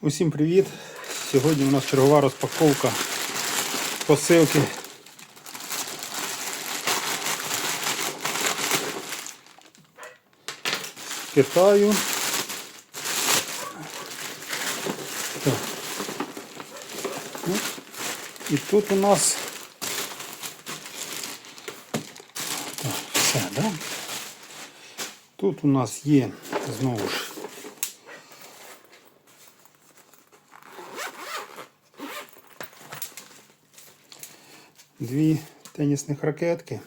Усім привіт! Сьогодні у нас чергова розпаковка посилки. Китаю. Так. Ну, і тут у нас так, все, да? Тут у нас є знову ж дві тенісних ракетки.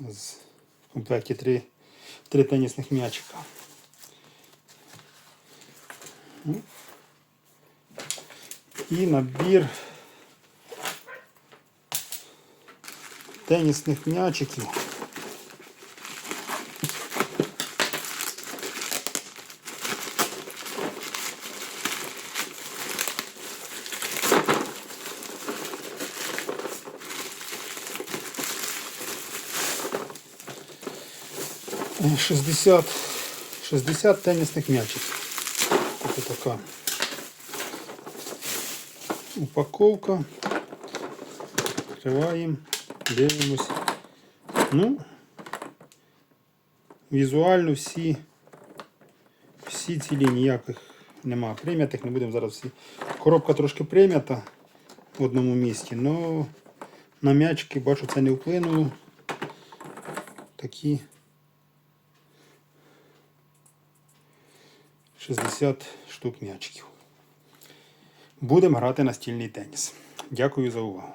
З в комплекті три, три тенісних м'ячика. Ну. І набір тенісних м'ячиків. 60, 60 тенісних м'ячиків. Ось така упаковка. Відкриваємо, дивимось. Ну, візуально всі, всі цілі ніяких нема прим'ятих, не будемо зараз всі. Коробка трошки прим'ята в одному місці, але на м'ячики бачу це не вплинуло. Такі 60 штук м'ячиків. Будемо грати настільний теніс. Дякую за увагу.